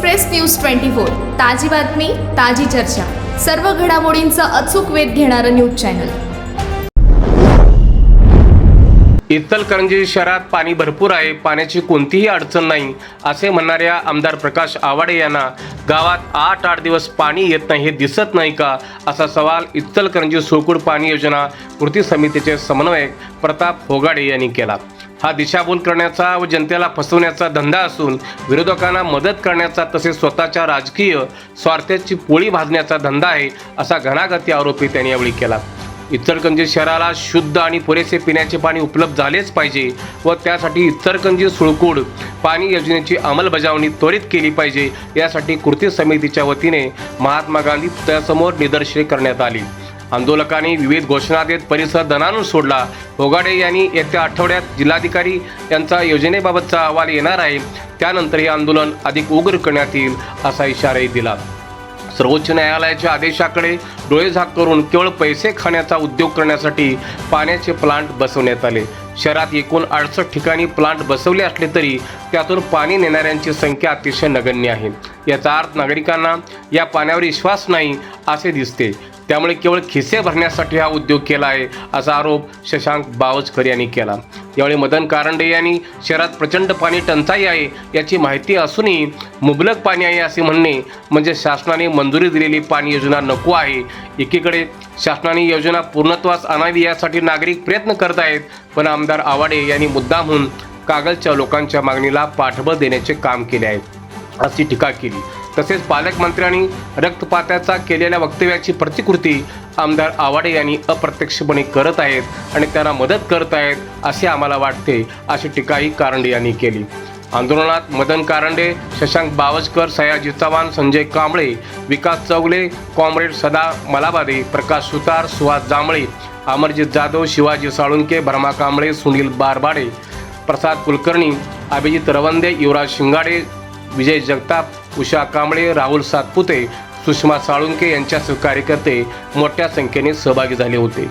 Express news twenty four. ताजी बातमी ताजी चर्चा. सर्व घडामोडींचा अचूक वेध घेणारं न्यूज चॅनल. इचलकरंजी शहरात पाणी भरपूर आहे पाण्याची कोणतीही अडचण नाही असे म्हणणाऱ्या आमदार प्रकाश आवाडे यांना गावात आठ आठ दिवस पाणी येत नाही हे दिसत नाही का? असा सवाल इचलकरंजी सोकुड पाणी योजना कृती समितीचे समन्वयक प्रताप होगाडे यांनी केला. हा दिशाभूल करण्याचा व जनतेला फसवण्याचा धंदा असून विरोधकांना मदत करण्याचा तसेच स्वतःच्या राजकीय स्वार्थाची पोळी भाजण्याचा धंदा आहे असा घणाघाती आरोपही त्यांनी यावेळी केला. इतरकंजी शहराला शुद्ध आणि पुरेसे पिण्याचे पाणी उपलब्ध झालेच पाहिजे व त्यासाठी इतरकंजी सुळकूड पाणी योजनेची अंमलबजावणी त्वरित केली पाहिजे यासाठी कृती समितीच्या वतीने महात्मा गांधी पुतळ्यासमोर निदर्शने करण्यात आली. आंदोलकांनी विविध घोषणा देत परिसर धनानून सोडला. होगाडे यांनी येत्या आठवड्यात जिल्हाधिकारी यांचा योजनेबाबतचा अहवाल येणार आहे. त्यानंतर हे आंदोलन अधिक उग्र करण्यात येईल असा इशाराही दिला. सर्वोच्च न्यायालयाच्या आदेशाकडे डोळे झाक करून केवळ पैसे खाण्याचा उद्योग करण्यासाठी पाण्याचे प्लांट बसवण्यात आले. शहरात एकूण अडसष्ट ठिकाणी प्लांट बसवले असले तरी त्यातून पाणी नेणाऱ्यांची संख्या अतिशय नगण्य आहे. याचा अर्थ नागरिकांना या पाण्यावर विश्वास नाही असे दिसते. त्यामुळे केवळ खिसे भरण्यासाठी हा उद्योग केला आहे असा आरोप शशांक बावचकर यांनी केला. यावेळी मदन कारंडे यांनी शहरात प्रचंड पाणी टंचाई आहे याची माहिती असूनही मुबलक पाणी आहे असे म्हणणे म्हणजे शासनाने मंजुरी दिलेली पाणी योजना नको आहे. एकीकडे शासनाने योजना पूर्णत्वास आणावी यासाठी नागरिक प्रयत्न करत आहेत पण आमदार आवाडे यांनी मुद्दामहून कागलच्या लोकांच्या मागणीला पाठबळ देण्याचे काम केले आहे. अशी टीका केली. तसेच पालकमंत्र्यांनी रक्तपाताचा केलेल्या वक्तव्याची प्रतिकृती आमदार आवाडे यांनी अप्रत्यक्षपणे करत आहेत आणि त्यांना मदत करत आहेत असे आम्हाला वाटते अशी टीकाही कारंडे यांनी केली. आंदोलनात मदन कारंडे शशांक बावस्कर सयाजी चव्हाण संजय कांबळे विकास चौगले कॉम्रेड सदा मलाबादे प्रकाश सुतार सुहास जांभळे अमरजित जाधव शिवाजी साळुंके भरमा कांबळे सुनील बारबाडे प्रसाद कुलकर्णी अभिजित रवंदे युवराज शिंगाडे विजय जगताप उषा कांबळे राहुल सातपुते सुषमा साळुंके यांच्यासह कार्यकर्ते मोठ्या संख्येने सहभागी झाले होते.